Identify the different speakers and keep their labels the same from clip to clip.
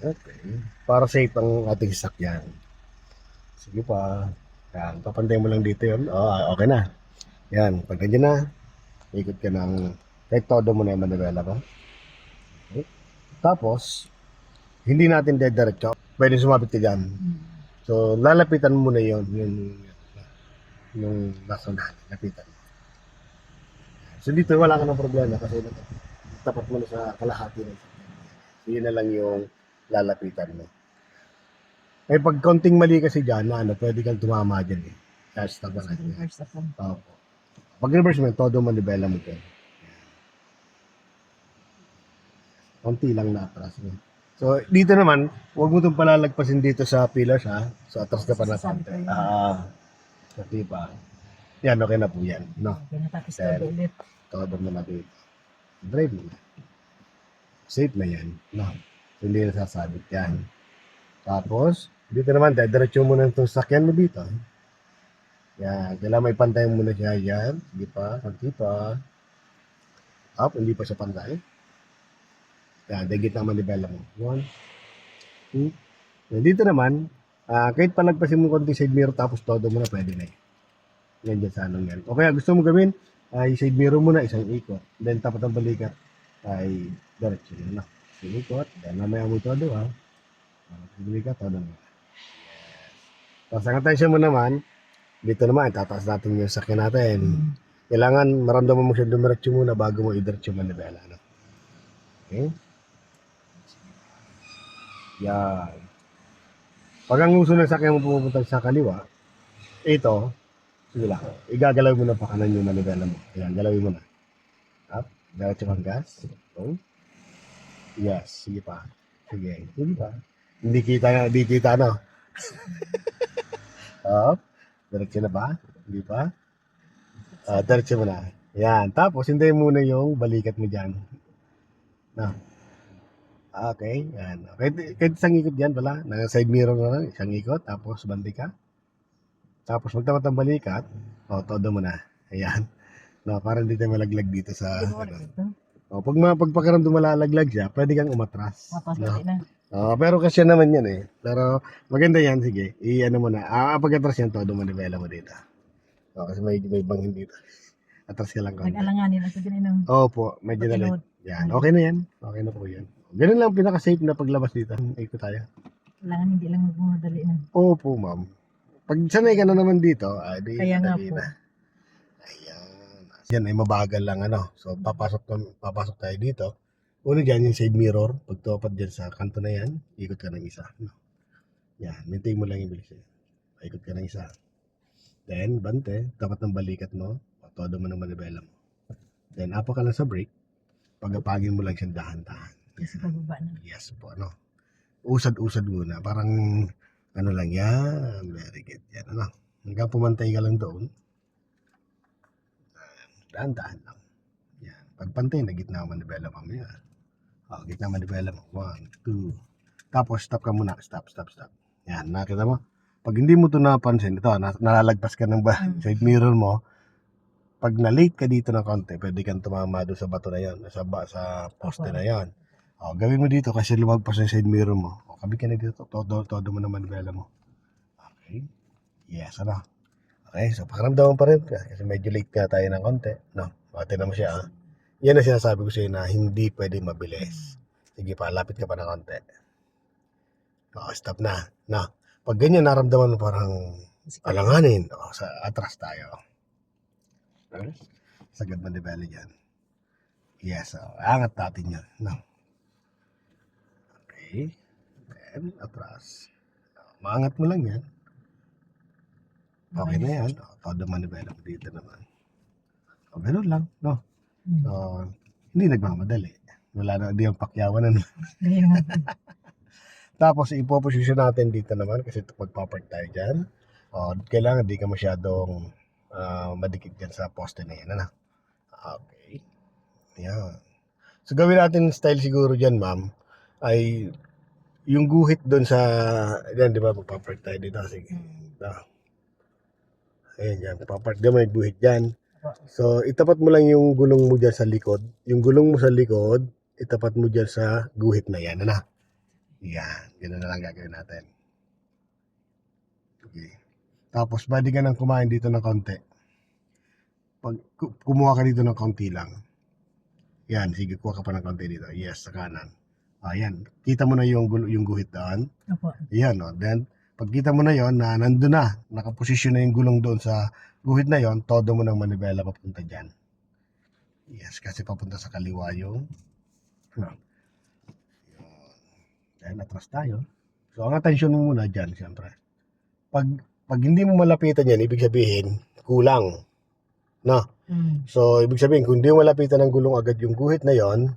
Speaker 1: Okay. Para safe ang ating sasakyan. Sige pa. Yan. Papantay mo lang dito yun. Oh, okay na. Yan. Pag nandiyan na, ikot ka ng kahit todo mo na yung manibela mo. Okay. Tapos, hindi natin dediretso. Pwede sumabit ka dyan. So, lalapitan mo na yun. Yung, yung nasa unahan. Lapitan. So, dito wala ka ng problema kasi tapat mo na sa kalahati ng sasakyan. So, yun na lang yung lalapitan mo. Eh, pag konting mali kasi dyan, na ano, pwede kang tumama dyan eh. Stop na natin.
Speaker 2: Reverse ako.
Speaker 1: Opo. Pag reverse mo, todo manibela mo dyan. Konti lang na atras mo. So, dito naman, huwag mo itong palalagpasin dito sa pillars, ha? So, atras ka pa na konti. Ah, kasi pa. Yan, okay na po yan. No?
Speaker 2: Okay, natapos
Speaker 1: Then,
Speaker 2: todo ulit.
Speaker 1: todo mo na dito. Drive mo na. Safe na yan. No? Hindi na sasabit yan. Tapos, dito naman, diretso mo na itong sakyan mo dito. Yan. Kailangan may pantay mo muna siya. Yan. Sige pa. Konti pa. Up. Hindi pa siya pantay. Yan. Dagit naman nibela mo. One. Two. Yan. Dito naman, ah, kahit palagpasin mo konti side mirror tapos todo mo na, pwede na yun. Yan dyan sa anong yan. O kaya gusto mo gawin, ay side mirror muna, isang ikot. Then tapat ang balikat ay diretso na. Isang ikot. Then mamaya mo todo ha. Tapos balikat, todo mo. Yes. Tapos ang attention mo naman, dito naman, tataas natin yung sakyan natin.
Speaker 2: Mm.
Speaker 1: Kailangan maramdaman mo siya dumiretso muna bago mo idiretso manibela. No? Okay? Yan. Pag ang uso ng sakyan mo pumupunta sa kaliwa, ito, sige lang, igagalaw mo na pa kanan yung manibela mo. Ayan, galawin mo na. Up, diretso kang gas. Oh. Yes, sige pa. Sige, sige pa. Hindi kita, hindi kita, no? Up, diretso na ba? Hindi pa? Ah, diretso mo na. Yan. Tapos, hintayin muna yung balikat mo dyan. Na. Okay. Yan. Kahit, kahit isang ikot dyan pala. Nang side mirror na lang. Isang ikot. Tapos, bandi ka. Tapos, magtapat ang balikat. O, todo mo na. Ayan. No, para hindi tayo malaglag dito sa... Ano. O, pag mga pagpakaramdam malalaglag siya, pwede kang umatras.
Speaker 2: Mapas
Speaker 1: No?
Speaker 2: na.
Speaker 1: Oo, pero kasi naman yan eh. Pero maganda yan, sige. I-ano mo na. Ah, pag atras yan, todo manibela mo dito. O, kasi may, may bangin dito. Atras ka lang konti.
Speaker 2: Nag-alanganin ako din ng
Speaker 1: Opo, medyo na
Speaker 2: pag-inod.
Speaker 1: Yan, okay na yan. Okay na po yan. Ganun lang pinaka-safe na paglabas dito. Ikot tayo.
Speaker 2: Kailangan hindi lang magmamadali na.
Speaker 1: Opo, ma'am. Pag sanay ka na naman dito, ah, di
Speaker 2: Kaya nga po.
Speaker 1: na. Yan ay mabagal lang ano. So papasok to- papasok tayo dito. Una dyan yung side mirror. Pag tuwapad dyan sa kanto na yan, ikot ka ng isa. No? Yan, maintain mo lang yung bilis. Ikot ka ng isa. Then, bante, tapat ng balikat mo, todo mo ng manibela mo. Then, apa ka lang sa brake, pagapagin mo lang siyang dahan-dahan.
Speaker 2: Kasi pababa na.
Speaker 1: Yes po, ano. Usad-usad muna. Parang, ano lang yan. Very good. Yan, ano. Hanggang pumantay ka lang doon. Dahan-dahan lang. Yan. Pagpantay na gitna mo manibela mo. Yan. O, gitna manibela mo. One, two. Tapos, stop ka muna. Stop, stop, stop. Yan, nakita mo? Pag hindi mo ito napansin, ito, na- nalalagpas ka ng ba-
Speaker 2: Mm.
Speaker 1: side mirror mo, pag na-late ka dito ng konti, pwede kang tumama doon sa bato na yon, sa, ba, sa poste na yon. O, gawin mo dito kasi lumagpas yung side mirror mo. O, kabi ka na dito, todo, todo mo naman vela mo. Okay. Yes, ano? Okay, so pakiramdaman pa rin kasi medyo late ka tayo ng konti. No, tingnan mo siya. ah. Yan ang sinasabi ko sa'yo na hindi pwede mabilis. Sige pa, lapit ka pa ng konti. O, stop na. No. Pag ganyan, naramdaman mo parang alanganin. O, sa atras tayo. Okay? Sagad man dyan. Yes, so, angat natin yan. No. Okay. Then, atras. Maangat mo lang yan. Okay na yan. O, todo manibela mo dito naman. O, ganun lang. No.
Speaker 2: Mm.
Speaker 1: So, hindi nagmamadali. Wala na, di ang pakyawan na.
Speaker 2: Po.
Speaker 1: Tapos, ipoposisyon natin dito naman kasi magpapark tayo dyan. O, kailangan di ka masyadong ah, madikit dyan sa poste na yan. Ano? Okay. Yan. So, gawin natin style siguro dyan, ma'am, ay yung guhit doon sa, yan, di ba, magpapark tayo dito. Sige.
Speaker 2: Mm.
Speaker 1: Ayan, dyan. Papark dyan, may guhit dyan. So, itapat mo lang yung gulong mo dyan sa likod. Yung gulong mo sa likod, itapat mo dyan sa guhit na yan. Ano? Yan, ganun na lang gagawin natin. Okay. Tapos, pwede ka nang kumain dito ng konti. Pag ku- kumuha ka dito ng konti lang. Yan, sige, kuha ka pa ng konti dito. Yes, sa kanan. Ayan, kita mo na yung, yung guhit doon.
Speaker 2: Opo.
Speaker 1: Yan, no? Then, pagkita mo na yon na nandun na, nakaposisyon na yung gulong doon sa guhit na yon, todo mo ng manibela papunta dyan. Yes, kasi papunta sa kaliwa yung, no. Yun. Then, atras tayo. So, ang atensyon mo muna dyan, siyempre. Pag, pag hindi mo malapitan yan, ibig sabihin, kulang. No?
Speaker 2: Mm.
Speaker 1: So, ibig sabihin, kung hindi mo malapitan ng gulong agad yung guhit na yon,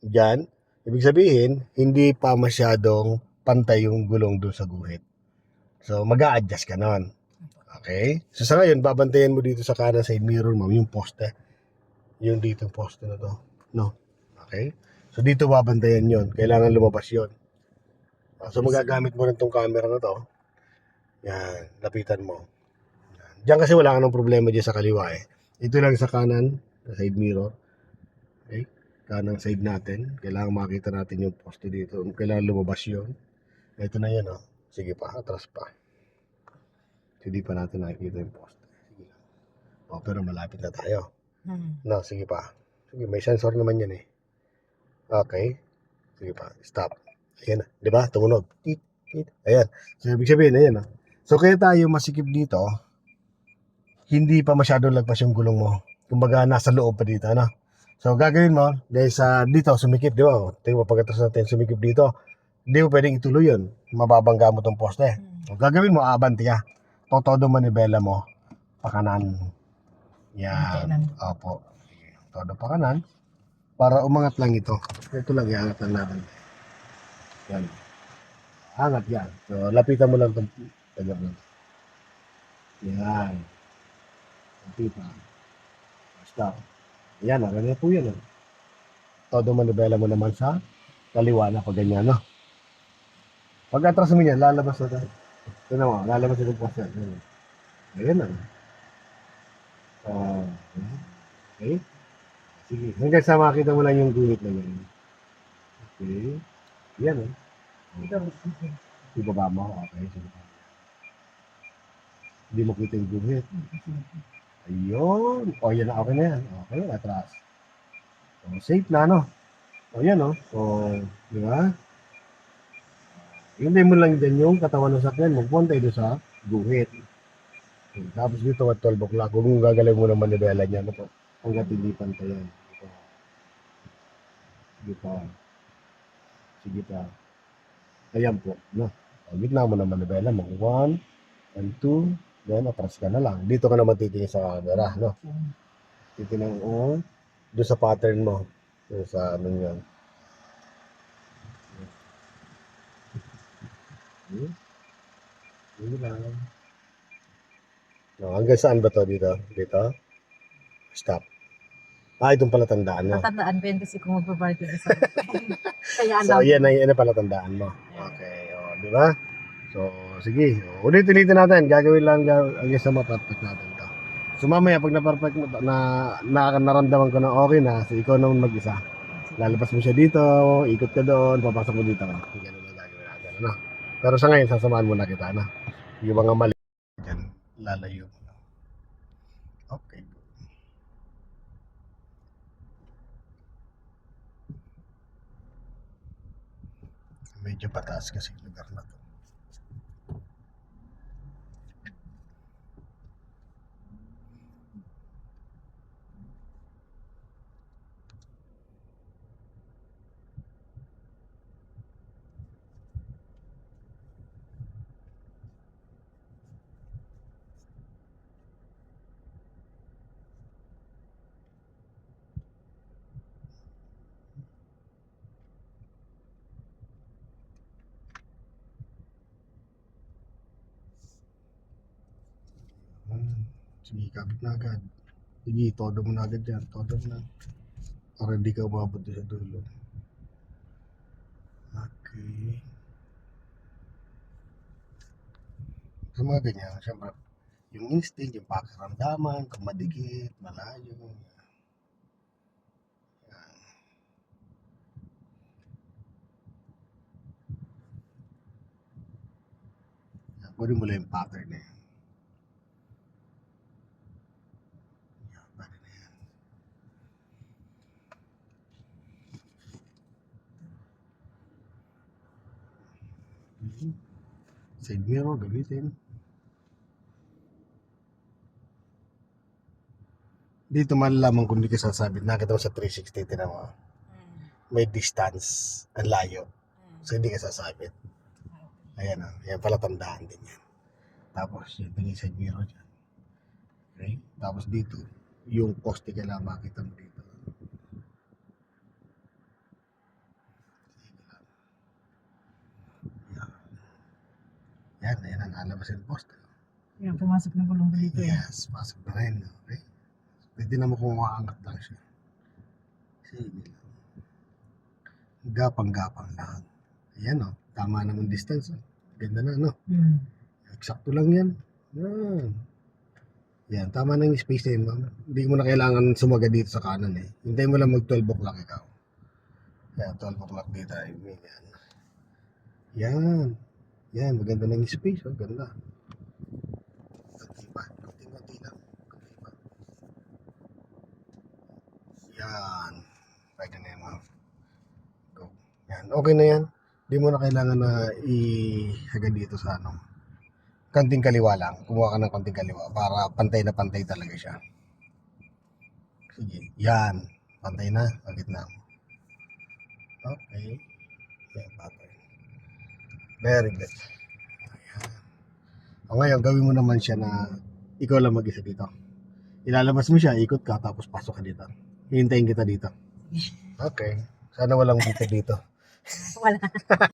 Speaker 1: dyan, ibig sabihin, hindi pa masyadong pantay yung gulong doon sa guhit. So, mag adjust ka nun. Okay? So, sa ngayon, babantayan mo dito sa kanan side mirror mo, yung poste. Yung dito poste na to. No? Okay? So, dito babantayan yon Kailangan lumabas yon So, magagamit mo rin tong camera na to. Yan, lapitan mo. Yan. Diyan kasi wala ka ng problema dyan sa kaliwa eh. Ito lang sa kanan, sa side mirror. Okay? Kanang side natin. Kailangan makita natin yung poste dito. Kailangan lumabas yun. Ito na yan, oh. Sige pa, atras pa. Hindi pa natin nakikita yung poste. Sige lang. Oh, pero malapit na tayo.
Speaker 2: Mm.
Speaker 1: No, sige pa. Sige, may sensor naman yan eh. Okay. Sige pa, stop. Ayan na, di ba? Tumunog. Tit, tit. Ayan. So, ibig sabihin, ayan oh. So, kaya tayo masikip dito, hindi pa masyadong lagpas yung gulong mo. Kumbaga, nasa loob pa dito, ano? So, gagawin mo, dahil sa dito, sumikip, di ba? Tingnan mo, pagkatapos natin sumikip dito, hindi mo pwedeng ituloy yun. Mababangga mo tong poste.
Speaker 2: Mm.
Speaker 1: So, gagawin mo, abanti ka. Todo manibela mo, pakanan. Yan.
Speaker 2: Kanan.
Speaker 1: Opo. Todo pakanan. Para umangat lang ito. Ito lang, iangat lang natin. Yan. Angat yan. So, lapitan mo lang itong tagap lang. Yan. Lapitan. Stop. Yan, ah, ganyan po yan. ah. Todo manibela mo naman sa kaliwa na pag ganyan, no? Pag atras mo yan, lalabas na tayo. Na mo, lalabas na yung poster. Ayan. Na. Ah, okay. Sige. Hanggang sa makita mo lang yung guhit na yan. Okay. Yan, eh. Ibaba mo. Okay. Sige. Hindi mo kita yung guhit. Ayun. O, yan na. Okay na yan. Okay, atras. So, safe na, no? O, yan, no? So, di ba? Hindi mo lang din yung katawan ng sakyan. Magpunta doon sa guhit. Tapos dito at 12 o'clock, mong gagalaw mo ng manibela niya. Ano po? Hanggat hindi pantay yan. Ito. Sige pa. Sige pa. Ayan po. No? O, gitna mo ng manibela mo. 1 and 2. Then, atras ka na lang. Dito ka naman titingin sa camera. No? Titingnan mo. Doon sa pattern mo. Doon sa ano yan. Hmm? Sige lang. No, hanggang saan ba to dito? Dito? Stop. Ah, itong pala tandaan mo.
Speaker 2: Natandaan ko yan kasi kung magbabarke ka sa Kaya
Speaker 1: So, yan ay yan ang pala tandaan mo. Okay, o, di ba? So, sige. O, Ulit-ulitin natin. Gagawin lang ga- hanggang sa ma-perfect natin to. So, mamaya, pag na-perfect mo, to, na, na, naramdaman ko na okay na, so ikaw naman mag-isa. Lalabas mo siya dito, ikot ka doon, papasok mo dito. Ganun na gagawin natin. Ano? Pero sa ngayon, sasamahan mo na kita. Ano? Yung mga mali dyan, lalayo mo. na. Okay. Medyo pataas kasi lugar na to. Hmm. Sige, kapit na agad. Sige, todo mo na agad yan. Todo mo na. Para hindi ka umabot sa dulo. Okay. Sa mga ganyan, siyempre, yung instinct, yung pakiramdaman, kung madikit, malayo. Yan. Kunin mo lang yung pattern na yan. Yan, pwede na yan. Mhm. Side mirror, gamitin. Dito malalaman kung hindi ka sasabit. Nakita mo sa 360, tinan mo. May distance. Ang layo. So, hindi ka sasabit. Ayan o. Yan pala tandaan din yan. Tapos, yung tingin side mirror dyan. Okay? Tapos dito, yung poste kailangan makita mo dito. Sige lang. Yan. Yan, yan ang alabas yung poste.
Speaker 2: Yan, pumasok ng gulong dito. eh.
Speaker 1: Yes, pasok na rin. Okay? Pwede naman kung maangat lang siya. Sige lang. Gapang-gapang lang. Ayan o. Tama naman distance. Oh. Ganda na, no?
Speaker 2: Hmm.
Speaker 1: Eksakto lang yan. Yan. Yan, tama na yung space na yun, ma'am. Hindi mo na kailangan sumaga dito sa kanan eh. Hintayin mo lang mag 12 o'clock ikaw. Yan, 12 o'clock dito. I mean, yan. Yan. Yan, maganda yung space. Oh, ganda. Kunti pa. Kunti-kunti lang. Pa. Yan. Pwede na yan, ma'am. Go. Yan, okay na yan. Hindi mo na kailangan na ihaga dito sa ano. Kanting kaliwa lang. Kumuha ka ng kanting kaliwa para pantay na pantay talaga siya. Sige. Yan. Pantay na. Ang gitna. Okay. Yan, pattern. Very good. Ayan. O ngayon, gawin mo naman siya na ikaw lang mag-isa dito. Ilalabas mo siya, ikot ka, tapos pasok ka dito. Hihintayin kita dito. Okay. Sana walang dito dito.
Speaker 2: Wala.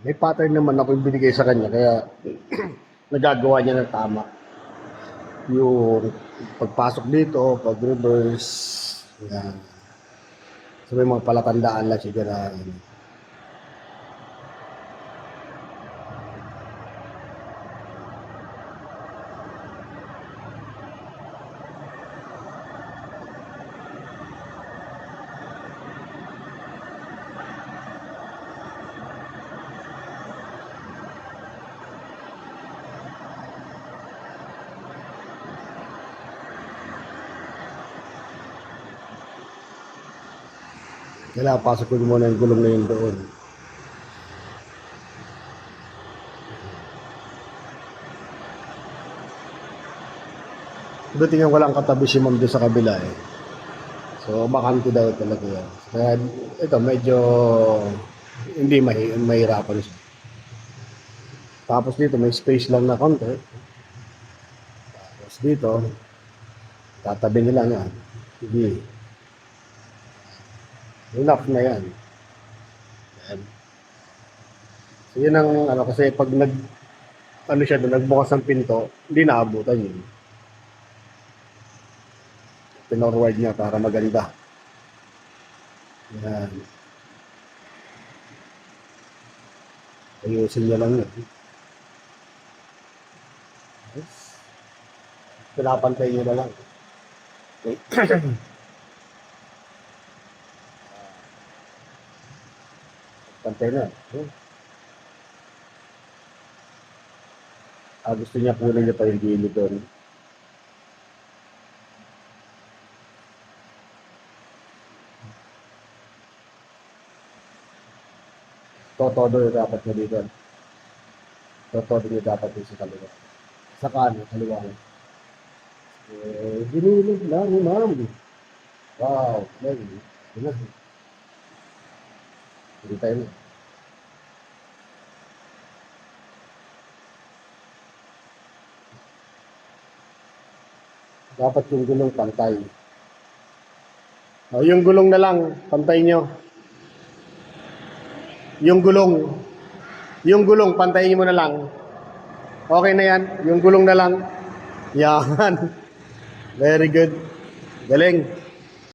Speaker 1: May pattern naman ako yung binigay sa kanya, kaya nagagawa niya ng tama. Yung pagpasok dito, pag-reverse, yan. So may mga palatandaan lang siya na Kailangan pasok ko muna yung gulong na yun doon. Buti nga walang katabi si ma'am doon sa kabila eh. So, bakante daw talaga yan. Kaya ito, medyo hindi mahi mahirapan siya. Tapos dito, may space lang na konti. Tapos dito, tatabi nila nga. Hindi. Enough na yan. Yan. So yun ang ano kasi pag nag ano siya doon, nagbukas ng pinto, hindi naabutan yun. Pinorward niya para maganda. Yan. Ayusin niya lang yun. Yes. Pinapantay niya na lang. Okay. Pantay na. Oh. Ah, gusto niya kunin niya pa yung gilid doon. Totodo yung dapat nyo dito. Totodo nyo dapat yung sa kaliwa. Sa kanan, kaliwa mo. Eh, ginulog lang ma'am. Wow, man. Yun tayo na. Dapat yung gulong pantay. O, yung gulong na lang, pantay nyo. Yung gulong, yung gulong, pantayin mo na lang. Okay na yan, yung gulong na lang. Yan. Very good. Galing.